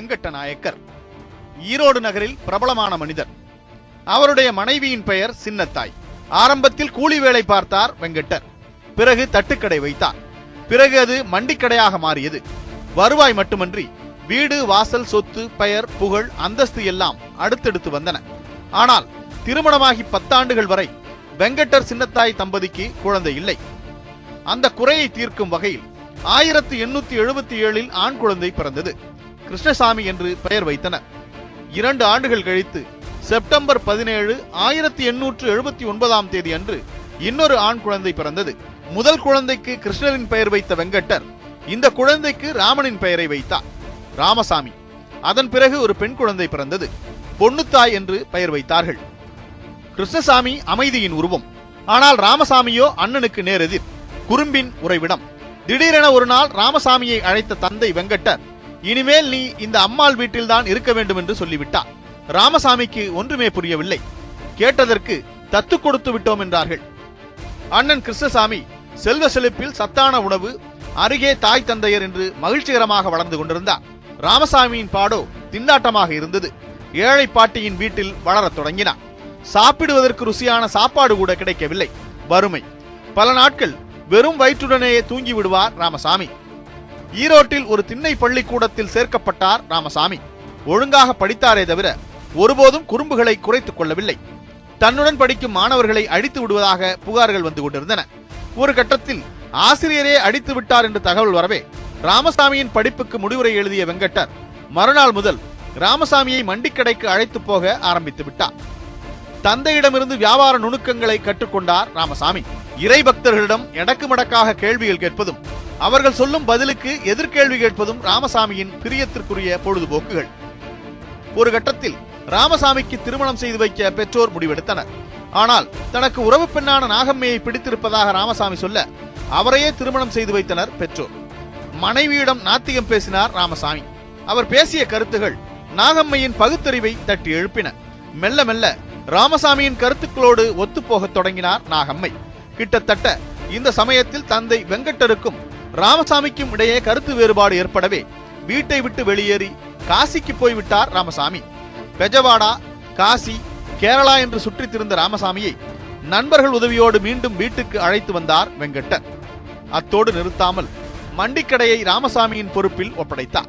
வெங்கட்ட நாயக்கர். ஈரோடு நகரில் பிரபலமான மனிதர். அவருடைய மனைவியின் பெயர் சின்னத்தாய். ஆரம்பத்தில் கூலி வேலை பார்த்தார் வெங்கட்டர். பிறகு தட்டுக்கடை வைத்தார். பிறகு அது மண்டிக்கடையாக மாறியது. வருவாய் மட்டுமன்றி வீடு வாசல் சொத்து பெயர் புகழ் அந்தஸ்து எல்லாம் அடுத்தடுத்து வந்தன. ஆனால் திருமணமாகி பத்தாண்டுகள் வரை வெங்கட்டர் சின்னத்தாய் தம்பதிக்கு குழந்தை இல்லை. அந்த குறையை தீர்க்கும் வகையில் ஆயிரத்தி எண்ணூத்தி எழுபத்தி ஏழில் ஆண் குழந்தை பிறந்தது. கிருஷ்ணசாமி என்று பெயர் வைத்தனர் இரண்டு ஆண்டுகள் கழித்து செப்டம்பர் பதினேழு ஆயிரத்தி எண்ணூற்று எழுபத்தி ஒன்பதாம் தேதி அன்று இன்னொரு ஆண் குழந்தை பிறந்தது. முதல் குழந்தைக்கு கிருஷ்ணரின் பெயர் வைத்த வெங்கட்டர் இந்த குழந்தைக்கு ராமனின் பெயரை வைத்தார். ராமசாமி. அதன் பிறகு ஒரு பெண் குழந்தை பிறந்தது. பொன்னுத்தாய் என்று பெயர் வைத்தார்கள். கிருஷ்ணசாமி அமைதியின் உருவம். ஆனால் ராமசாமியோ அண்ணனுக்கு நேரெதிர் குறும்பின் உறைவிடம். திடீரென ஒரு நாள் ராமசாமியை அழைத்த தந்தை வெங்கட்டர் இனிமேல் நீ இந்த அம்மாள் வீட்டில்தான் இருக்க வேண்டும் என்று சொல்லிவிட்டார் ராமசாமிக்கு ஒன்றுமே புரியவில்லை. கேட்டதற்கு தத்து கொடுத்து விட்டோம் என்றார்கள். அண்ணன் கிருஷ்ணசாமி செல்வ செழிப்பில் சத்தான உணவு அருகே தாய் தந்தையர் என்று மகிழ்ச்சிகரமாக வளர்ந்து கொண்டிருந்தார். ராமசாமியின் பாடோ திண்டாட்டமாக இருந்தது. ஏழை பாட்டியின் வீட்டில் வளரத் தொடங்கினார். சாப்பிடுவதற்கு ருசியான சாப்பாடு கூட கிடைக்கவில்லை. வறுமை. பல நாட்கள் வெறும் வயிற்றுடனேயே தூங்கி விடுவார் ராமசாமி. ஈரோட்டில் ஒரு திண்ணை பள்ளிக்கூடத்தில் சேர்க்கப்பட்டார் ராமசாமி. ஒழுங்காக படித்தாரே தவிர ஒருபோதும் குறும்புகளை குறைத்துக் கொள்ளவில்லை. தன்னுடன் படிக்கும் மாணவர்களை அடித்து விடுவதாக புகார்கள் வந்து கொண்டிருந்தன. ஒரு கட்டத்தில் ஆசிரியரே அடித்து விட்டார் என்று தகவல் வரவே ராமசாமியின் படிப்புக்கு முடிவுரை எழுதிய வெங்கட்டர் மறுநாள் முதல் ராமசாமியை மண்டிக்கடைக்கு அழைத்து போக ஆரம்பித்து விட்டார். தந்தையிடமிருந்து வியாபார நுணுக்கங்களை கற்றுக்கொண்டார் ராமசாமி. இறை பக்தர்களிடம் எடக்கு மடக்காக கேள்விகள் கேட்பதும் அவர்கள் சொல்லும் பதிலுக்கு எதிர்கேள்வி கேட்பதும் ராமசாமியின் பிரியத்திற்குரிய பொழுதுபோக்குகள். ஒரு கட்டத்தில் ராமசாமிக்கு திருமணம் செய்து வைக்க பெற்றோர் முடிவெடுத்தனர். ஆனால் தனக்கு உறவு பெண்ணான நாகம்மையை பிடித்திருப்பதாக ராமசாமி சொல்ல அவரையே திருமணம் செய்து வைத்தனர் பெற்றோர். மனைவியிடம் நாத்திகம் பேசினார் ராமசாமி. அவர் பேசிய கருத்துகள் நாகம்மையின் பகுத்தறிவை தட்டி எழுப்பின. மெல்ல மெல்ல ராமசாமியின் கருத்துக்களோடு ஒத்துப்போகத் தொடங்கினார் நாகம்மை. கிட்டத்தட்ட இந்த சமயத்தில் தந்தை வெங்கட்டருக்கும் ராமசாமிக்கும் இடையே கருத்து வேறுபாடு ஏற்படவே வீட்டை விட்டு வெளியேறி காசிக்கு போய்விட்டார் ராமசாமி. பெஜவாடா காசி கேரளா என்று சுற்றித் திரிந்த ராமசாமியை நண்பர்கள் உதவியோடு மீண்டும் வீட்டுக்கு அழைத்து வந்தார் வெங்கட்டர் அத்தோடு நிறுத்தாமல் மண்டிக்கடையை ராமசாமியின் பொறுப்பில் ஒப்படைத்தார்.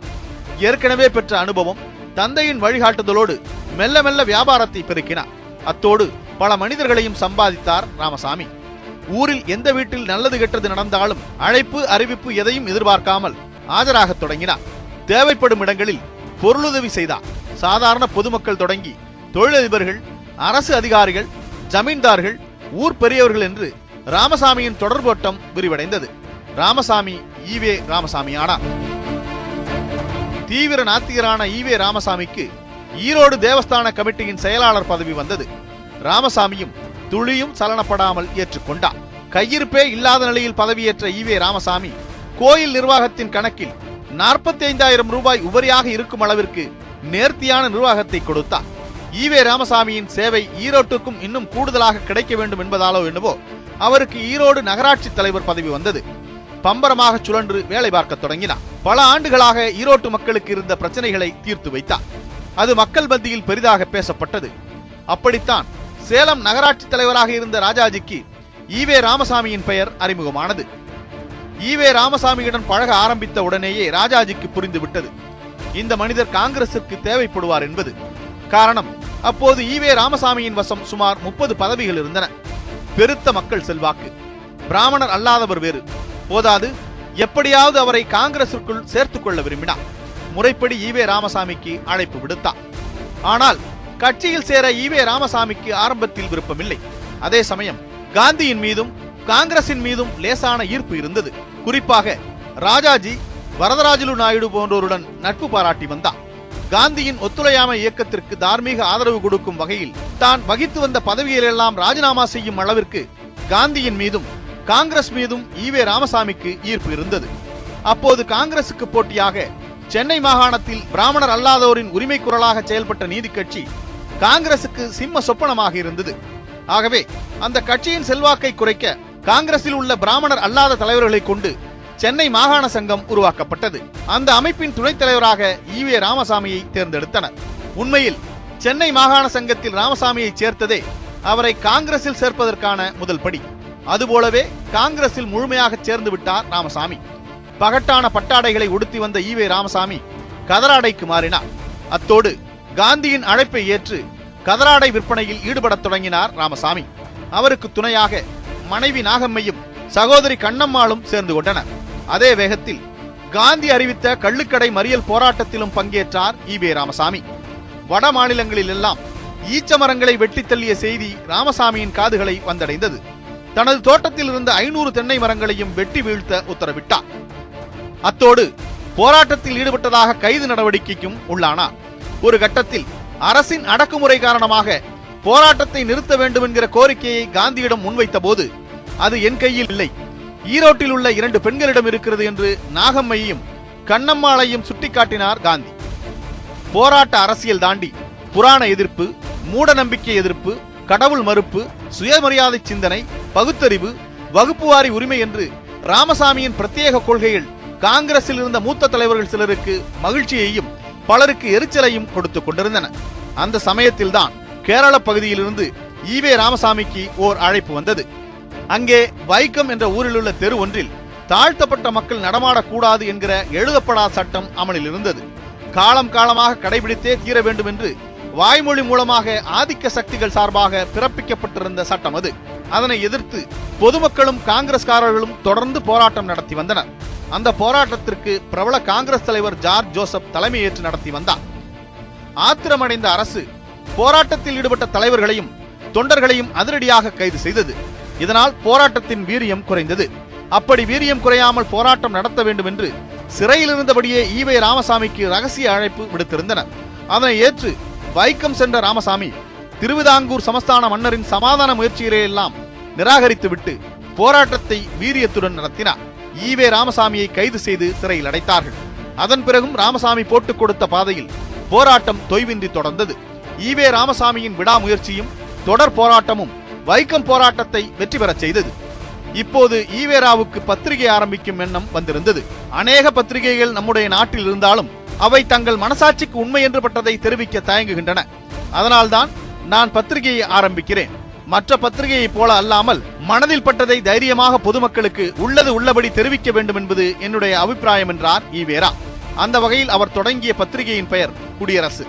ஏற்கனவே பெற்ற அனுபவம் தந்தையின் வழிகாட்டுதலோடு மெல்ல மெல்ல வியாபாரத்தை பெருக்கினார். அத்தோடு பல மனிதர்களையும் சம்பாதித்தார் ராமசாமி. ஊரில் எந்த வீட்டில் நல்லது கெட்டது நடந்தாலும் அழைப்பு அறிவிப்பு எதையும் எதிர்பார்க்காமல் ஆஜராகத் தொடங்கினார். தேவைப்படும் இடங்களில் பொருளுதவி செய்தார். சாதாரண பொதுமக்கள் தொடங்கி தொழிலதிபர்கள் அரசு அதிகாரிகள் ஜமீன்தார்கள் ஊர் பெரியவர்கள் என்று ராமசாமியின் தொடர்பு ஓட்டம் விரிவடைந்தது. ராமசாமி ஈவே ராமசாமி ஆனார் தீவிர நாத்திகரான ஈவே ராமசாமிக்கு ஈரோடு தேவஸ்தான கமிட்டியின் செயலாளர் பதவி வந்தது. ராமசாமியும் துளியும் சலனப்படாமல் ஏற்றுக்கொண்டார். கையிருப்பே இல்லாத நிலையில் பதவியேற்ற ஈவே ராமசாமி கோயில் நிர்வாகத்தின் கணக்கில் நாற்பத்தி ஐந்தாயிரம் ரூபாய் உபரியாக இருக்கும் அளவிற்கு நேர்த்தியான நிர்வாகத்தை கொடுத்தார். ஈவே ராமசாமியின் சேவை ஈரோட்டுக்கும் இன்னும் கூடுதலாக கிடைக்க வேண்டும் என்பதாலோ என்னவோ அவருக்கு ஈரோடு நகராட்சி தலைவர் பதவி வந்தது. பம்பரமாக சுழன்று வேலை பார்க்க தொடங்கினார். பல ஆண்டுகளாக ஈரோட்டு மக்களுக்கு இருந்த பிரச்சனைகளை தீர்த்து வைத்தார். அது மக்கள் மத்தியில் பெரிதாக பேசப்பட்டது. அப்படித்தான் சேலம் நகராட்சி தலைவராக இருந்த ராஜாஜிக்கு ஈவே ராமசாமியின் பெயர் அறிமுகமானது. ஈவே ராமசாமியுடன் பழக ஆரம்பித்த உடனேயே ராஜாஜிக்கு புரிந்துவிட்டது. இந்த மனிதர் காங்கிரசிற்கு தேவைப்படுவார் என்பது. காரணம் அப்போது ஈவே ராமசாமியின் வசம் சுமார் முப்பது பதவிகள் இருந்தன. பெருத்த மக்கள் செல்வாக்கு. பிராமணர் அல்லாதவர் வேறு. போதாது எப்படியாவது அவரை காங்கிரசிற்குள் சேர்த்துக் கொள்ள விரும்பினார். முறைப்படி ஈவே ராமசாமிக்கு அழைப்பு விடுத்தார். ஆனால் கட்சியில் சேர ஈவே ராமசாமிக்கு ஆரம்பத்தில் விருப்பமில்லை. அதே சமயம் காந்தியின் மீதும் காங்கிரசின் மீதும் லேசான ஈர்ப்பு இருந்தது. குறிப்பாக ராஜாஜி வரதராஜலு நாயுடு போன்றோருடன் நட்பு பாராட்டி வந்தார். காந்தியின் ஒத்துழையாமை இயக்கத்திற்கு தார்மீக ஆதரவு கொடுக்கும் வகையில் தான் வகித்து வந்த பதவியிலெல்லாம் ராஜினாமா செய்யும் அளவிற்கு காந்தியின் மீதும் காங்கிரஸ் மீதும் ஈவே ராமசாமிக்கு ஈர்ப்பு இருந்தது. அப்போது காங்கிரசுக்கு போட்டியாக சென்னை மாகாணத்தில் பிராமணர் அல்லாதோரின் உரிமை குரலாக செயல்பட்ட நீதி கட்சி காங்கிரசுக்கு சிம்ம சொப்பனமாக இருந்தது. ஆகவே அந்த கட்சியின் செல்வாக்கை குறைக்க காங்கிரஸில் உள்ள பிராமணர் அல்லாத தலைவர்களை கொண்டு சென்னை மாகாண சங்கம் உருவாக்கப்பட்டது. அந்த அமைப்பின் துணைத் தலைவராக ஈவே ராமசாமியை தேர்ந்தெடுத்தனர். உண்மையில் சென்னை மாகாண சங்கத்தில் ராமசாமியை சேர்த்ததே அவரை காங்கிரஸில் சேர்ப்பதற்கான முதல் படி. அதுபோலவே காங்கிரஸில் முழுமையாக சேர்ந்து விட்டார் ராமசாமி. பகட்டான பட்டாடைகளை உடுத்தி வந்த ஈவே ராமசாமி கதராடைக்கு மாறினார். அத்தோடு காந்தியின் அழைப்பை ஏற்று கதராடை விற்பனையில் ஈடுபடத் தொடங்கினார் ராமசாமி. அவருக்கு துணையாக மனைவி நாகம்மையும் சகோதரி கண்ணம்மாளும் சேர்ந்து கொண்டனர். அதே வேகத்தில் காந்தி அறிவித்த கள்ளுக்கடை மறியல் போராட்டத்திலும் பங்கேற்றார் ஈவே ராமசாமி. வட மாநிலங்களில் எல்லாம் ஈச்ச மரங்களை வெட்டித் தள்ளிய செய்தி ராமசாமியின் காதுகளை வந்தடைந்தது. தனது தோட்டத்தில் இருந்த ஐநூறு தென்னை மரங்களையும் வெட்டி வீழ்த்த உத்தரவிட்டார். அத்தோடு போராட்டத்தில் ஈடுபட்டதாக கைது நடவடிக்கைக்கும் உள்ளானார். ஒரு கட்டத்தில் அரசின் அடக்குமுறை காரணமாக போராட்டத்தை நிறுத்த வேண்டும் என்கிற கோரிக்கையை காந்தியிடம் முன்வைத்த போது அது என் கையில் இல்லை. ஈரோட்டில் உள்ள இரண்டு பெண்களிடம் இருக்கிறது என்று நாகம்மையையும் கண்ணம்மாளையும் சுட்டிக்காட்டினார் காந்தி. போராட்ட அரசியல் தாண்டி புராண எதிர்ப்பு மூட நம்பிக்கை எதிர்ப்பு கடவுள் மறுப்பு சுயமரியாதை சிந்தனை பகுத்தறிவு வகுப்புவாரி உரிமை என்று ராமசாமியின் பிரத்யேக கொள்கையில் காங்கிரஸில் இருந்த மூத்த தலைவர்கள் சிலருக்கு மகிழ்ச்சியையும் பலருக்கு எரிச்சலையும் கொடுத்துக் கொண்டிருந்தன. அந்த சமயத்தில்தான் கேரள பகுதியிலிருந்து ஈவே ராமசாமிக்கு ஓர் அழைப்பு வந்தது. அங்கே வைக்கம் என்ற ஊரில் உள்ள தெரு ஒன்றில் தாழ்த்தப்பட்ட மக்கள் நடமாடக்கூடாது என்கிற எழுதப்படாத சட்டம் அமலில் இருந்தது. காலம் காலமாக கடைபிடித்தே தீர வேண்டும் என்று வாய்மொழி மூலமாக ஆதிக்க சக்திகள் சார்பாக பிறப்பிக்கப்பட்டிருந்த சட்டம் அது. அதனை எதிர்த்து பொதுமக்களும் காங்கிரஸ்காரர்களும் தொடர்ந்து போராட்டம் நடத்தி வந்தனர். அந்த போராட்டத்திற்கு பிரபல காங்கிரஸ் தலைவர் ஜார்ஜ் ஜோசப் தலைமையேற்று நடத்தி வந்தார். ஆத்திரமடைந்த அரசு போராட்டத்தில் ஈடுபட்ட தலைவர்களையும் தொண்டர்களையும் அதிரடியாக கைது செய்தது. இதனால் போராட்டத்தின் வீரியம் குறைந்தது. அப்படி வீரியம் குறையாமல் போராட்டம் நடத்த வேண்டும் என்று சிறையில் இருந்தபடியே ஈவை ராமசாமிக்கு ரகசிய அழைப்பு விடுத்திருந்தனர். அதனை ஏற்று வைக்கம் சென்ற ராமசாமி திருவிதாங்கூர் சமஸ்தான மன்னரின் சமாதான முயற்சிகளை எல்லாம் நிராகரித்துவிட்டு போராட்டத்தை வீரியத்துடன் நடத்தினார். ஈவே ராமசாமியை கைது செய்து சிறையில் அடைத்தார்கள். அதன் பிறகும் ராமசாமி போட்டுக் கொடுத்த பாதையில் போராட்டம் தொய்வின்றி தொடர்ந்தது. ஈவே ராமசாமியின் விடாமுயற்சியும் தொடர் போராட்டமும் வைக்கம் போராட்டத்தை வெற்றி பெறச் செய்தது. இப்போது ஈவேராவுக்கு பத்திரிகை ஆரம்பிக்கும் எண்ணம் வந்திருந்தது. அநேக பத்திரிகைகள் நம்முடைய நாட்டில் இருந்தாலும் அவை தங்கள் மனசாட்சிக்கு உண்மை என்று பட்டதை தெரிவிக்க தயங்குகின்றன. அதனால்தான் நான் பத்திரிகையை ஆரம்பிக்கிறேன். மற்ற பத்திரிகையைப் போல அல்லாமல் மனதில் பட்டதை தைரியமாக பொதுமக்களுக்கு உள்ளது உள்ளபடி தெரிவிக்க வேண்டும் என்பது என்னுடைய அபிப்பிராயம் என்றார் ஈவேரா அந்த வகையில் அவர் தொடங்கிய பத்திரிகையின் பெயர் குடியரசு.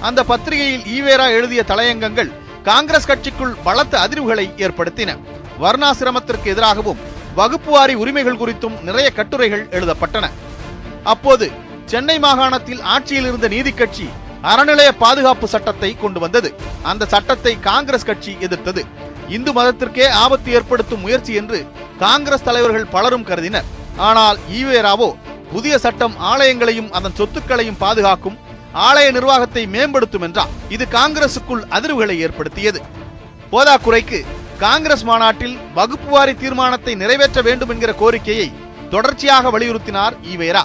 அந்த பத்திரிகையில் ஈவேரா எழுதிய தலையங்கங்கள் காங்கிரஸ் கட்சிக்குள் பலத்த அதிர்வுகளை ஏற்படுத்தின. வர்ணாசிரமத்திற்கு எதிராகவும் வகுப்புவாரி உரிமைகள் குறித்தும் நிறைய கட்டுரைகள் எழுதப்பட்டன. அப்போது சென்னை மாகாணத்தில் ஆட்சியில் இருந்த நீதி கட்சி அறநிலைய பாதுகாப்பு சட்டத்தை கொண்டு வந்தது. அந்த சட்டத்தை காங்கிரஸ் கட்சி எதிர்த்தது. இந்து மதத்திற்கே ஆபத்து ஏற்படுத்தும் முயற்சி என்று காங்கிரஸ் தலைவர்கள் பலரும் கருதினர். ஆனால் ஈவேராவோ புதிய சட்டம் ஆலயங்களையும் அதன் சொத்துக்களையும் பாதுகாக்கும் ஆலய நிர்வாகத்தை மேம்படுத்தும் என்றார். இது காங்கிரசுக்குள் அதிர்வுகளை ஏற்படுத்தியது. போதாக்குறைக்கு காங்கிரஸ் மாநாட்டில் வகுப்புவாரி தீர்மானத்தை நிறைவேற்ற வேண்டும் என்கிற கோரிக்கையை தொடர்ச்சியாக வலியுறுத்தினார் ஈவேரா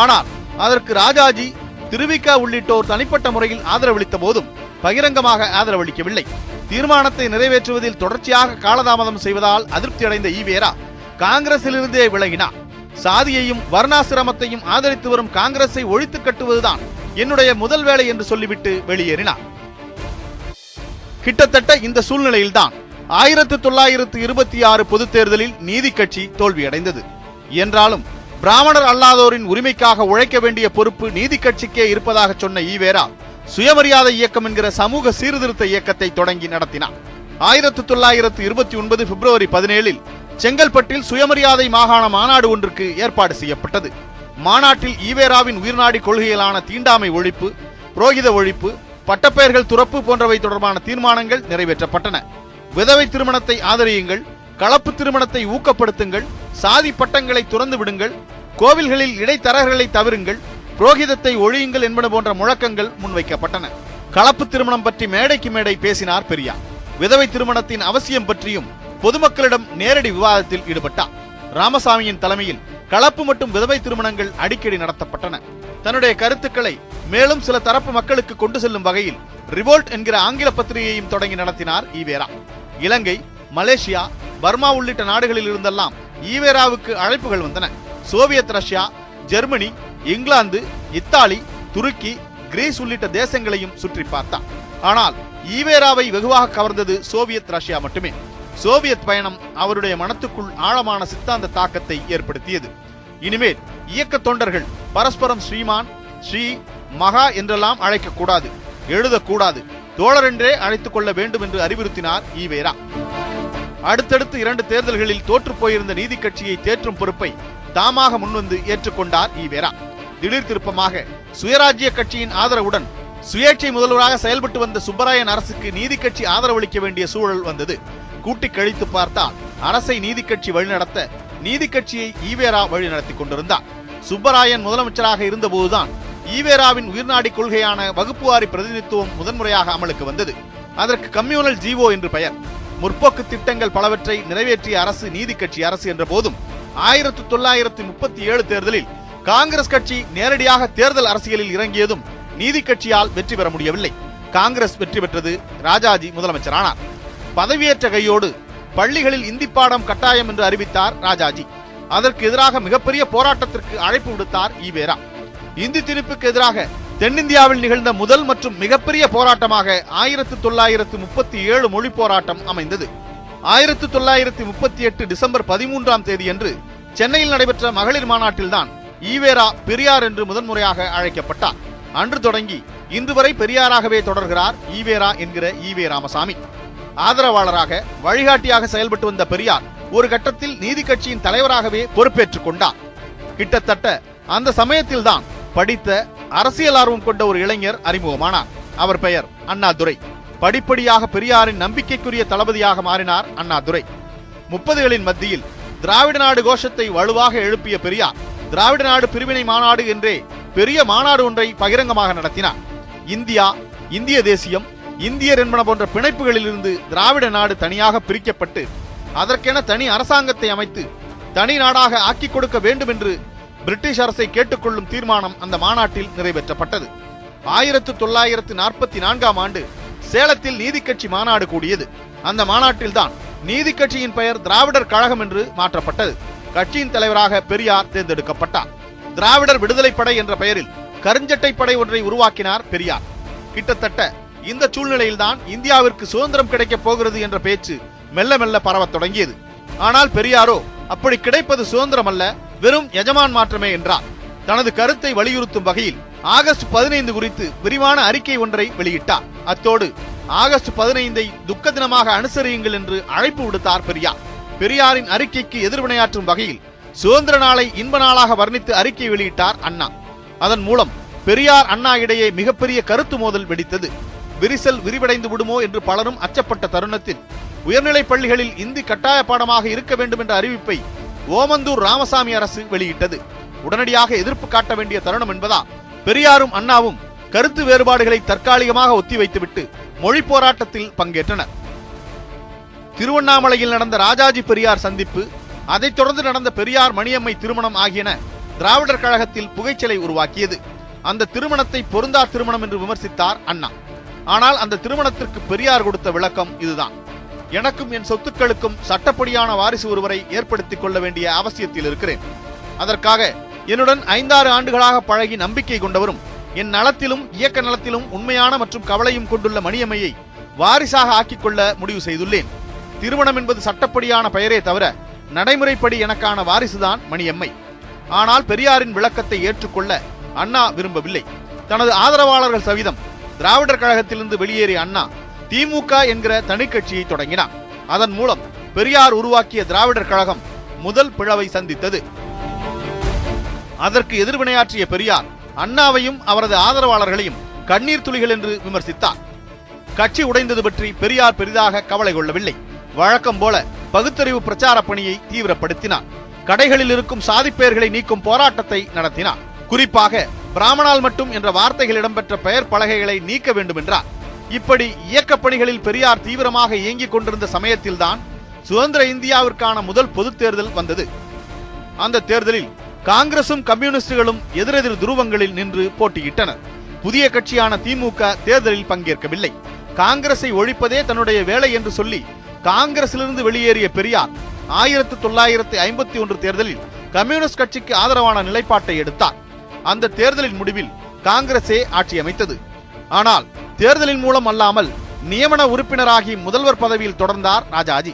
ஆனால் அதற்கு ராஜாஜி திருவிக உள்ளிட்டோர் தனிப்பட்ட முறையில் ஆதரவளித்த போதும் பகிரங்கமாக ஆதரவளிக்கவில்லை. தீர்மானத்தை நிறைவேற்றுவதில் தொடர்ச்சியாக காலதாமதம் செய்வதால் அதிருப்தி அடைந்த ஈவேரா காங்கிரசிலிருந்தே விலகினார். சாதியையும் வர்ணாசிரமத்தையும் ஆதரித்து வரும் காங்கிரஸை ஒழித்து கட்டுவதுதான் என்னுடைய முதல் வேலை என்று சொல்லிவிட்டு வெளியேறினார். கிட்டத்தட்ட இந்த சூழ்நிலையில்தான் ஆயிரத்து தொள்ளாயிரத்து இருபத்தி ஆறு பொதுத் தேர்தலில் நீதி கட்சி தோல்வியடைந்தது. என்றாலும் பிராமணர் அல்லாதோரின் உரிமைக்காக உழைக்க வேண்டிய பொறுப்பு நீதி கட்சிக்கே இருப்பதாக சொன்ன ஈவேரா சுயமரியாதை இயக்கம் என்கிற சமூக சீர்திருத்த இயக்கத்தை தொடங்கி நடத்தினார். ஆயிரத்து தொள்ளாயிரத்து இருபத்தி ஒன்பது பிப்ரவரி பதினேழில் செங்கல்பட்டில் சுயமரியாதை மாகாண மாநாடு ஒன்றுக்கு ஏற்பாடு செய்யப்பட்டது. மாநாட்டில் ஈவேராவின் உயிர்நாடி கொள்கைகளான தீண்டாமை ஒழிப்பு புரோகித ஒழிப்பு பட்டப்பெயர்கள் துறப்பு போன்றவை தொடர்பான தீர்மானங்கள் நிறைவேற்றப்பட்டன. விதவை திருமணத்தை ஆதரியுங்கள் கலப்பு திருமணத்தை ஊக்கப்படுத்துங்கள் சாதி பட்டங்களை துறந்து விடுங்கள் கோவில்களில் இடைத்தரகர்களை தவிருங்கள் புரோகிதத்தை ஒழியுங்கள் என்பன போன்ற முழக்கங்கள் முன்வைக்கப்பட்டன. கலப்பு திருமணம் பற்றி மேடைக்கு மேடை பேசினார் பெரியார். விதவை திருமணத்தின் அவசியம் பற்றியும் பொதுமக்களிடம் நேரடி விவாதத்தில் ஈடுபட்டார். ராமசாமியின் தலைமையில் கலப்பு மற்றும் விதவை திருமணங்கள் அடிக்கடி நடத்தப்பட்டன. தன்னுடைய கருத்துக்களை மேலும் சில தரப்பு மக்களுக்கு கொண்டு செல்லும் வகையில் ரிவோல்ட் என்கிற ஆங்கில பத்திரிகையையும் தொடங்கி நடத்தினார் ஈவேரா. இலங்கை மலேசியா பர்மா உள்ளிட்ட நாடுகளில் இருந்தெல்லாம் ஈவேராவுக்கு அழைப்புகள் வந்தன. Soviet Russia Germany England Italy துருக்கி கிரீஸ் உள்ளிட்ட தேசங்களையும் சுற்றி பார்த்தார் ஆனால் ஈவேராவை வெகுவாக கவர்ந்தது சோவியத் ரஷ்யா மட்டுமே. சோவியத் பயணம் அவருடைய மனத்துக்குள் ஆழமான சித்தாந்த தாக்கத்தை ஏற்படுத்தியது. இனிமேல் இயக்க தொண்டர்கள் பரஸ்பரம் ஸ்ரீமான் ஸ்ரீ மகா என்றெல்லாம் அழைக்கக்கூடாது எழுதக்கூடாது தோழர் என்றே அழைத்துக் கொள்ள வேண்டும் என்று அறிவுறுத்தினார் ஈவேரா. அடுத்தடுத்து இரண்டு தேர்தல்களில் தோற்று போயிருந்த நீதி கட்சியை தேற்றும் பொறுப்பை தாமாக முன்வந்து ஏற்றுக்கொண்டார் ஈவேரா திடீர் திருப்பமாக சுயராஜ்ய கட்சியின் ஆதரவுடன் சுயேட்சை முதல்வராக செயல்பட்டு வந்த சுப்பராயன் அரசுக்கு நீதி கட்சி ஆதரவளிக்க வேண்டிய சூழல் வந்தது. கூட்டி கழித்து பார்த்தால் அரசை நீதி கட்சி வழிநடத்த நீதி கட்சியை ஈவேரா வழிநடத்தி கொண்டிருந்தார். சுப்பராயன் முதலமைச்சராக இருந்தபோதுதான் ஈவேராவின் உயிர்நாடி கொள்கையான வகுப்புவாரி பிரதிநிதித்துவம் முதன்முறையாக அமலுக்கு வந்தது. அதற்கு கம்யூனல் ஜீவோ என்று பெயர். முற்போக்கு திட்டங்கள் பலவற்றை நிறைவேற்றிய அரசு நீதி கட்சி அரசு என்ற போதும் ஆயிரத்தி தொள்ளாயிரத்தி முப்பத்தி ஏழு தேர்தலில் காங்கிரஸ் கட்சி நேரடியாக தேர்தல் அரசியலில் இறங்கியதும் நீதி கட்சியால் வெற்றி பெற முடியவில்லை. காங்கிரஸ் வெற்றி பெற்றது ராஜாஜி முதலமைச்சரானார். பதவியேற்ற கையோடு பள்ளிகளில் இந்தி பாடம் கட்டாயம் என்று அறிவித்தார் ராஜாஜி. அதற்கு எதிராக மிகப்பெரிய போராட்டத்திற்கு அழைப்பு விடுத்தார் ஈவேரா. இந்தி திணிப்புக்கு எதிராக தென்னிந்தியாவில் நிகழ்ந்த முதல் மற்றும் மிகப்பெரிய போராட்டமாக ஆயிரத்து தொள்ளாயிரத்து முப்பத்தி ஏழு மொழி போராட்டம் அமைந்தது. ஆயிரத்தி தொள்ளாயிரத்தி முப்பத்தி எட்டு டிசம்பர் பதிமூன்றாம் தேதியன்று சென்னையில் நடைபெற்ற மகளிர் மாநாட்டில்தான் ஈவேரா பெரியார் என்று முதன்முறையாக அழைக்கப்பட்டார். அன்று தொடங்கி இன்று வரை பெரியாராகவே தொடர்கிறார் ஈவேரா என்கிற ஈவே ராமசாமி. ஆதரவாளராக வழிகாட்டியாக செயல்பட்டு வந்த பெரியார் ஒரு கட்டத்தில் நீதி கட்சியின் தலைவராகவே பொறுப்பேற்றுக் கொண்டார். கிட்டத்தட்ட அந்த சமயத்தில்தான் படித்த அரசியல் ஆர்வம் கொண்ட ஒரு இளைஞர் அறிமுகமானார். அவர் பெயர் அண்ணாதுரை படிப்படியாக பெரியாரின் நம்பிக்கைக்குரிய தளபதியாக மாறினார் அண்ணாதுரை முப்பதுகளின் மத்தியில் திராவிட நாடு கோஷத்தை வலுவாக எழுப்பிய பெரியார் திராவிட நாடு பிரிவினை மாநாடு என்றே பெரிய மாநாடு ஒன்றை பகிரங்கமாக நடத்தினார். இந்தியா இந்திய தேசியம் இந்தியர் என்பன போன்ற பிணைப்புகளிலிருந்து திராவிட நாடு தனியாக பிரிக்கப்பட்டு அதற்கென தனி அரசாங்கத்தை அமைத்து தனி நாடாக ஆக்கிக் கொடுக்க வேண்டும் என்று பிரிட்டிஷ் அரசை கேட்டுக்கொள்ளும் தீர்மானம் அந்த மாநாட்டில் நிறைவேற்றப்பட்டது. ஆயிரத்து தொள்ளாயிரத்து நாற்பத்தி நான்காம் ஆண்டு சேலத்தில் நீதி கட்சி மாநாடு கூடியது. அந்த மாநாட்டில்தான் நீதி கட்சியின் பெயர் திராவிடர் கழகம் என்று மாற்றப்பட்டது. கட்சியின் தலைவராக பெரியார் தேர்ந்தெடுக்கப்பட்டார். திராவிடர் விடுதலை படை என்ற பெயரில் கருஞ்சட்டை படை ஒன்றை உருவாக்கினார் பெரியார். கிட்டத்தட்ட இந்த சூழ்நிலையில்தான் இந்தியாவிற்கு சுதந்திரம் கிடைக்கப் போகிறது என்ற பேச்சு மெல்ல மெல்ல பரவத் தொடங்கியது. ஆனால் பெரியாரோ அப்படி கிடைப்பது சுதந்திரம் அல்ல வெறும் எஜமான் மாற்றமே என்றார். தனது கருத்தை வலியுறுத்தும் வகையில் ஆகஸ்ட் பதினைந்து குறித்து விரிவான அறிக்கை ஒன்றை வெளியிட்டார். அத்தோடு ஆகஸ்ட் பதினைந்தை துக்க தினமாக அனுசரியுங்கள் என்று அழைப்பு விடுத்தார் பெரியார். பெரியாரின் அறிக்கைக்கு எதிர்வினையாற்றும் வகையில் சுதந்திர நாளை இன்ப நாளாக வர்ணித்து அறிக்கை வெளியிட்டார் அண்ணா. அதன் மூலம் பெரியார் அண்ணா இடையே மிகப்பெரிய கருத்து மோதல் வெடித்தது. விரிசல் விரிவடைந்து விடுமோ என்று பலரும் அச்சப்பட்ட தருணத்தில் உயர்நிலைப் பள்ளிகளில் இந்தி கட்டாய பாடமாக இருக்க வேண்டும் என்ற அறிவிப்பை ஓமந்தூர் ராமசாமி அரசு வெளியிட்டது. உடனடியாக எதிர்ப்பு காட்ட வேண்டிய தருணம் என்பதா? பெரியாரும் அண்ணாவும் கருத்து வேறுபாடுகளை தற்காலிகமாக ஒத்திவைத்துவிட்டு மொழி போராட்டத்தில் பங்கேற்றனர். திருவண்ணாமலையில் நடந்த ராஜாஜி பெரியார் சந்திப்பு அதைத் தொடர்ந்து நடந்த பெரியார் மணியம்மை திருமணம் ஆகியன திராவிடர் கழகத்தில் புகைச்சலை உருவாக்கியது. அந்த திருமணத்தை பொருந்தா திருமணம் என்று விமர்சித்தார் அண்ணா. ஆனால் அந்த திருமணத்திற்கு பெரியார் கொடுத்த விளக்கம் இதுதான். எனக்கும் என் சொத்துக்களுக்கும் சட்டப்படியான வாரிசு ஒருவரை ஏற்படுத்திக் கொள்ள வேண்டிய அவசியத்தில் இருக்கிறேன். அதற்காக என்னுடன் ஐந்தாறு ஆண்டுகளாக பழகி நம்பிக்கை கொண்டவரும் என் நலத்திலும் இயக்க நலத்திலும் உண்மையான மற்றும் கவலையும் கொண்டுள்ள மணியம்மையை வாரிசாக ஆக்கிக் கொள்ள முடிவு செய்துள்ளேன். திருமணம் என்பது சட்டப்படியான பெயரே தவிர நடைமுறைப்படி எனக்கான வாரிசுதான் மணியம்மை. ஆனால் பெரியாரின் விளக்கத்தை ஏற்றுக்கொள்ள அண்ணா விரும்பவில்லை. தனது ஆதரவாளர்கள் சவிதம் திராவிடர் கழகத்திலிருந்து வெளியேறிய அண்ணா திமுக என்கிற தனிக்கட்சியை தொடங்கினார். அதன் மூலம் பெரியார் உருவாக்கிய திராவிடர் கழகம் முதல் பிளவை சந்தித்தது. அதற்கு எதிர்வினையாற்றிய பெரியார் அண்ணாவையும் அவரது ஆதரவாளர்களையும் கண்ணீர் துளிகள் என்று விமர்சித்தார். கட்சி உடைந்தது பற்றி பெரியார் பெரிதாக கவலை கொள்ளவில்லை. வழக்கம் போல பகுத்தறிவு பிரச்சார பணியை தீவிரப்படுத்தினார். கடைகளில் இருக்கும் சாதிப்பெயர்களை நீக்கும் போராட்டத்தை நடத்தினார். குறிப்பாக பிராமணால் மட்டும் என்ற வார்த்தைகள் இடம்பெற்ற பெயர் பலகைகளை நீக்க வேண்டும் என்றார் இப்படி இயக்கப் பணிகளில் பெரியார் தீவிரமாக இயங்கிக் கொண்டிருந்த சமயத்தில்தான் சுதந்திர இந்தியாவிற்கான முதல் பொதுத் தேர்தல் வந்தது. அந்த தேர்தலில் காங்கிரசும் கம்யூனிஸ்டுகளும் எதிரெதிர் துருவங்களில் நின்று போட்டியிட்டனர். புதிய கட்சியான திமுக தேர்தலில் பங்கேற்கவில்லை. காங்கிரஸை ஒழிப்பதே தன்னுடைய வேலை என்று சொல்லி காங்கிரசிலிருந்து வெளியேறிய பெரியார் ஆயிரத்து தொள்ளாயிரத்து ஐம்பத்தி ஒன்று தேர்தலில் கம்யூனிஸ்ட் கட்சிக்கு ஆதரவான நிலைப்பாட்டை எடுத்தார். அந்த தேர்தலின் முடிவில் காங்கிரசே ஆட்சி அமைத்தது. ஆனால் தேர்தலின் மூலம் அல்லாமல் நியமன உறுப்பினராகி முதல்வர் பதவியில் தொடர்ந்தார் ராஜாஜி.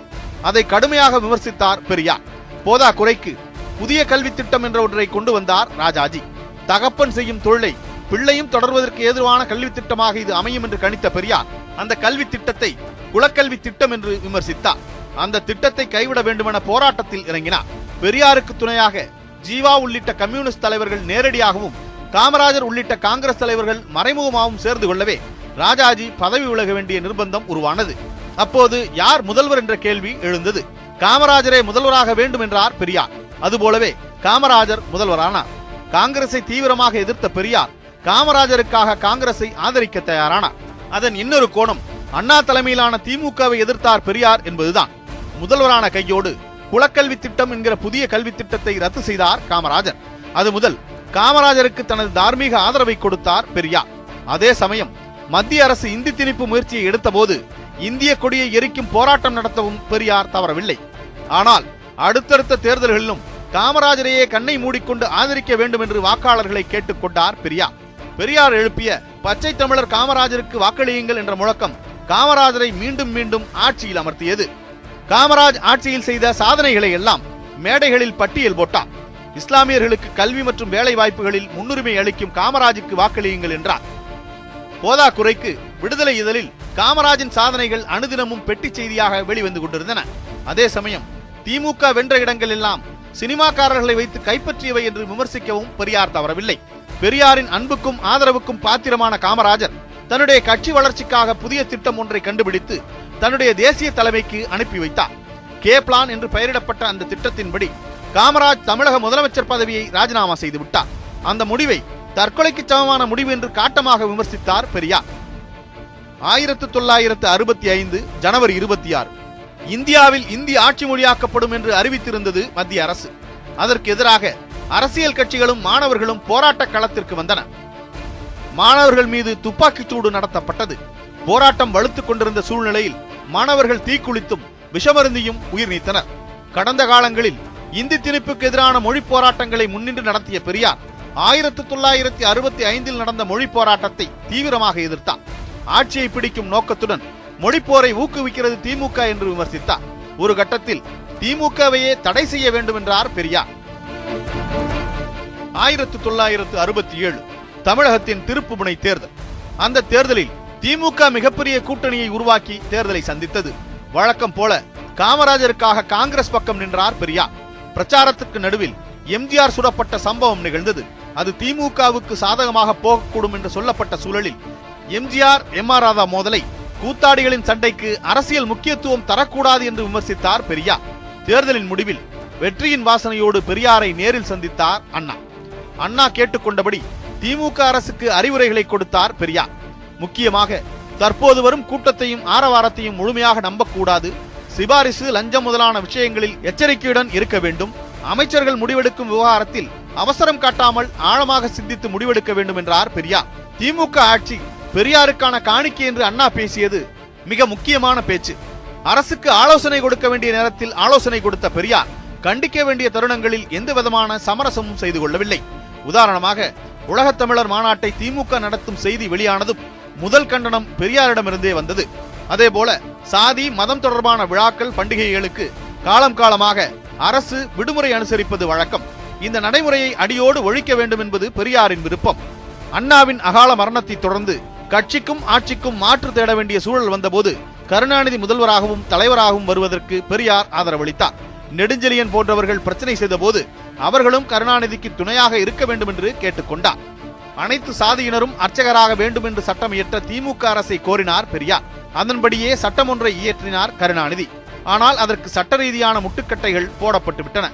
அதை கடுமையாக விமர்சித்தார் பெரியார். போதா குறைக்கு புதிய கல்வி திட்டம் என்ற ஒன்றை கொண்டு வந்தார் ராஜாஜி. தகப்பன் செய்யும் தொழிலை பிள்ளையும் தொடர்வதற்கு எதிரான கல்வி திட்டமாக இது அமையும் என்று கணித்த பெரியார் அந்த கல்வி திட்டத்தை குலக்கல்வி திட்டம் என்று விமர்சித்தார். அந்த திட்டத்தை கைவிட வேண்டுமென போராட்டத்தில் இறங்கினார். பெரியாருக்கு துணையாக ஜீவா உள்ளிட்ட கம்யூனிஸ்ட் தலைவர்கள் நேரடியாகவும் காமராஜர் உள்ளிட்ட காங்கிரஸ் தலைவர்கள் மறைமுகமாகவும் சேர்ந்து கொள்ளவே ராஜாஜி பதவி விலக வேண்டிய நிர்பந்தம் உருவானது. அப்போது யார் முதல்வர் என்ற கேள்வி எழுந்தது. காமராஜரே முதல்வராக வேண்டும் என்றார் பெரியார். அதுபோலவே காமராஜர் முதல்வரானார். காங்கிரஸை தீவிரமாக எதிர்த்த பெரியார் காமராஜருக்காக காங்கிரஸை ஆதரிக்க தயாரானார். அதன் இன்னொரு கோணம் அண்ணா தலைமையிலான திமுகவை எதிர்த்தார் பெரியார் என்பதுதான். முதல்வரான கையோடு குலக்கல்வி திட்டம் என்கிற புதிய கல்வி திட்டத்தை ரத்து செய்தார் காமராஜர். அது முதல் காமராஜருக்கு தனது தார்மீக ஆதரவை கொடுத்தார் பெரியார். அதே சமயம் மத்திய அரசு இந்தி திணிப்பு முயற்சியை எடுத்தபோது இந்திய கொடியை எரிக்கும் போராட்டம் நடத்தவும் பெரியார் தவறவில்லை. ஆனால் அடுத்தடுத்த தேர்தல்களிலும் காமராஜரையே கண்ணை மூடிக்கொண்டு ஆதரிக்க வேண்டும் என்று வாக்காளர்களை கேட்டுக்கொண்டார் பெரியார். பெரியார் எழுப்பிய பச்சை தமிழர் காமராஜருக்கு வாக்களியுங்கள் என்ற முழக்கம் காமராஜரை மீண்டும் மீண்டும் ஆட்சியில் அமர்த்தியது. காமராஜ் ஆட்சியில் செய்த சாதனைகளை எல்லாம் மேடைகளில் பட்டியல் போட்டார். இஸ்லாமியர்களுக்கு கல்வி மற்றும் வேலை வாய்ப்புகளில் முன்னுரிமை அளிக்கும் காமராஜுக்கு வாக்களியுங்கள் என்றார். போதா குறைக்கு விடுதலை இதழில் காமராஜின் சாதனைகள் அனுதினமும் பெட்டி செய்தியாக வெளிவந்து கொண்டிருந்தன. அதே சமயம் திமுக வென்ற இடங்கள் எல்லாம் சினிமாக்காரர்களை வைத்து கைப்பற்றியவை என்று விமர்சிக்கவும் பெரியார் தவறவில்லை. பெரியாரின் அன்புக்கும் ஆதரவுக்கும் பாத்திரமான காமராஜர் தன்னுடைய கட்சி வளர்ச்சிக்காக புதிய திட்டம் ஒன்றை கண்டுபிடித்து தன்னுடைய தேசிய தலைமைக்கு அனுப்பி வைத்தார். கே பிளான் என்று பெயரிடப்பட்ட அந்த திட்டத்தின்படி காமராஜ் தமிழக முதலமைச்சர் பதவியை ராஜினாமா செய்து விட்டார் அந்த முடிவை தற்கொலைக்கு சமமான முடிவு என்று காட்டமாக விமர்சித்தார் பெரியார். ஆயிரத்து தொள்ளாயிரத்து அறுபத்தி ஐந்து ஜனவரி இருபத்தி ஆறு. இந்தியாவில் இந்தி ஆட்சி மொழியாக்கப்படும் என்று அறிவித்திருந்தது மத்திய அரசு. அதற்கு எதிராக அரசியல் கட்சிகளும் மாணவர்களும் போராட்ட களத்திற்கு வந்தன. மாணவர்கள் மீது துப்பாக்கிச் சூடு நடத்தப்பட்டது. போராட்டம் வலுத்துக் கொண்டிருந்த சூழ்நிலையில் மாணவர்கள் தீக்குளித்தும் விஷமருந்தியும் உயிர் நீத்தனர். கடந்த காலங்களில் இந்தி திணிப்புக்கு எதிரான மொழி போராட்டங்களை முன்னின்று நடத்திய பெரியார் ஆயிரத்து தொள்ளாயிரத்தி அறுபத்தி ஐந்தில் நடந்த மொழி போராட்டத்தை தீவிரமாக எதிர்த்தார். ஆட்சியை பிடிக்கும் நோக்கத்துடன் மொழிப்போரை ஊக்குவிக்கிறது திமுக என்று விமர்சித்தார். ஒரு கட்டத்தில் திமுகவையே தடை செய்ய வேண்டும் என்றார் பெரியார். ஆயிரத்து தொள்ளாயிரத்து அறுபத்தி ஏழு தமிழகத்தின் திருப்புமுனை தேர்தல். அந்த தேர்தலில் திமுக மிகப்பெரிய கூட்டணியை உருவாக்கி தேர்தலை சந்தித்தது. வழக்கம் போல காமராஜருக்காக காங்கிரஸ் பக்கம் நின்றார் பெரியார். பிரச்சாரத்துக்கு நடுவில் எம்ஜிஆர் சுடப்பட்ட சம்பவம் நிகழ்ந்தது. அது திமுகவுக்கு சாதகமாக போகக்கூடும் என்று சொல்லப்பட்ட சூழலில் எம்ஜிஆர் எம் ஆர் ராதா மோதலை கூத்தாடிகளின் சண்டைக்கு அரசியல் முக்கியத்துவம் தரக்கூடாது என்று விமர்சித்தார் பெரியார். தேர்தலின் முடிவில் வெற்றியின் வாசனையோடு பெரியாரை நேரில் சந்தித்தார் அண்ணா. அண்ணா கேட்டுக்கொண்டபடி திமுக அரசுக்கு அறிவுரைகளை கொடுத்தார் பெரியார். முக்கியமாக தற்போது வரும் கூட்டத்தையும் ஆரவாரத்தையும் முழுமையாக நம்பக்கூடாது சிபாரிசு லஞ்சம் முதலான விஷயங்களில் எச்சரிக்கையுடன் இருக்க வேண்டும். அமைச்சர்கள் முடிவெடுக்கும் விவகாரத்தில் அவசரம் காட்டாமல் ஆழமாக சிந்தித்து முடிவெடுக்க வேண்டும் என்றார் பெரியார். திமுக ஆட்சி பெரியாருக்கான காணிக்கை என்று அண்ணா பேசியது மிக முக்கியமான பேச்சு. அரசுக்கு ஆலோசனை கொடுக்க வேண்டிய நேரத்தில் ஆலோசனை கொடுத்த பெரியார் கண்டிக்க வேண்டிய தருணங்களில் எந்த விதமான சமரசமும் செய்து கொள்ளவில்லை. உதாரணமாக உலகத் தமிழர் மாநாட்டை திமுக நடத்தும் செய்தி வெளியானதும் முதல் கண்டனம் பெரியாரிடமிருந்தே வந்தது. அதேபோல சாதி மதம் தொடர்பான விழாக்கள் பண்டிகைகளுக்கு காலம் காலமாக அரசு விடுமுறை அனுசரிப்பது வழக்கம். இந்த நடைமுறையை அடியோடு ஒழிக்க வேண்டும் என்பது பெரியாரின் விருப்பம். அண்ணாவின் அகால மரணத்தை தொடர்ந்து கட்சிக்கும் ஆட்சிக்கும் மாற்று தேட வேண்டிய சூழல் வந்தபோது கருணாநிதி முதல்வராகவும் தலைவராகவும் வருவதற்கு பெரியார் ஆதரவளித்தார். நெடுஞ்செழியன் போன்றவர்கள் பிரச்சனை செய்தபோது அவர்களும் கருணாநிதிக்கு துணையாக இருக்க வேண்டும் என்று கேட்டுக்கொண்டார். அனைத்து சாதியினரும் அர்ச்சகராக வேண்டும் என்று சட்டம் இயற்ற திமுக அரசை கோரினார் பெரியார். அதன்படியே சட்டம் ஒன்றை இயற்றினார் கருணாநிதி. ஆனால் அதற்கு சட்ட ரீதியான முட்டுக்கட்டைகள் போடப்பட்டு விட்டன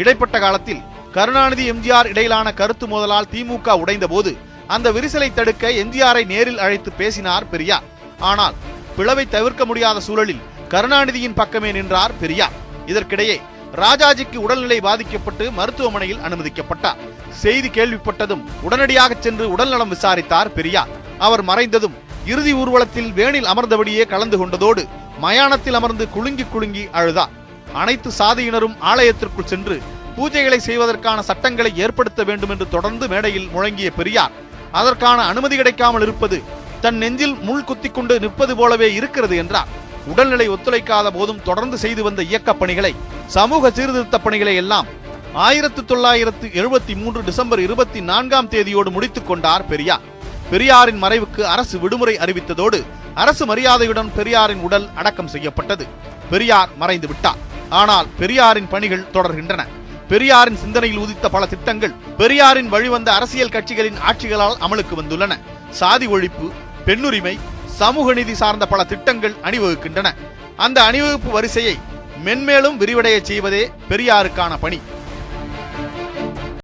இடைப்பட்ட காலத்தில் கருணாநிதி எம்ஜிஆர் இடையிலான கருத்து மோதலால் திமுக உடைந்த போது அந்த விரிசலை தடுக்க எம்ஜிஆரை நேரில் அழைத்து பேசினார் பெரியார். ஆனால் பிளவை தவிர்க்க முடியாத சூழலில் கருணாநிதியின் பக்கமே நின்றார் பெரியார். இதற்கிடையே ராஜாஜிக்கு உடல்நிலை பாதிக்கப்பட்டு மருத்துவமனையில் அனுமதிக்கப்பட்டார். செய்தி கேள்விப்பட்டதும் உடனடியாக சென்று உடல்நலம் விசாரித்தார் பெரியார். அவர் மறைந்ததும் இறுதி ஊர்வலத்தில் வேனில் அமர்ந்தபடியே கலந்து கொண்டதோடு மயானத்தில் அமர்ந்து குலுங்கி குலுங்கி அழுதார் அனைத்து சாதியினரும் ஆலயத்திற்குள் சென்று பூஜைகளை செய்வதற்கான சட்டங்களை ஏற்படுத்த வேண்டும் என்று தொடர்ந்து மேடையில் முழங்கிய பெரியார் அதற்கான அனுமதி கிடைக்காமல் இருப்பது தன் நெஞ்சில் முள் குத்தி கொண்டு நிற்பது போலவே இருக்கிறது என்றார். உடல்நிலை ஒத்துழைக்காத போதும் தொடர்ந்து செய்து வந்த இயக்கப் பணிகளை சமூக சீர்திருத்த பணிகளை எல்லாம் ஆயிரத்து தொள்ளாயிரத்து எழுபத்தி மூன்று டிசம்பர் இருபத்தி நான்காம் தேதியோடு முடித்துக் கொண்டார் பெரியார். பெரியாரின் மறைவுக்கு அரசு விடுமுறை அறிவித்ததோடு அரசு மரியாதையுடன் பெரியாரின் உடல் அடக்கம் செய்யப்பட்டது. பெரியார் மறைந்து விட்டார். ஆனால் பெரியாரின் பணிகள் தொடர்கின்றன. பெரியாரின் சிந்தனையில் உதித்த பல திட்டங்கள் பெரியாரின் வழிவந்த அரசியல் கட்சிகளின் ஆட்சிகளால் அமலுக்கு வந்துள்ளன. சாதி ஒழிப்பு பெண்ணுரிமை சமூக நீதி சார்ந்த பல திட்டங்கள் அணிவகுக்கின்றன. அந்த அணிவகுப்பு வரிசையை மென்மேலும் விரிவடைய செய்வதே பெரியாருக்கான பணி.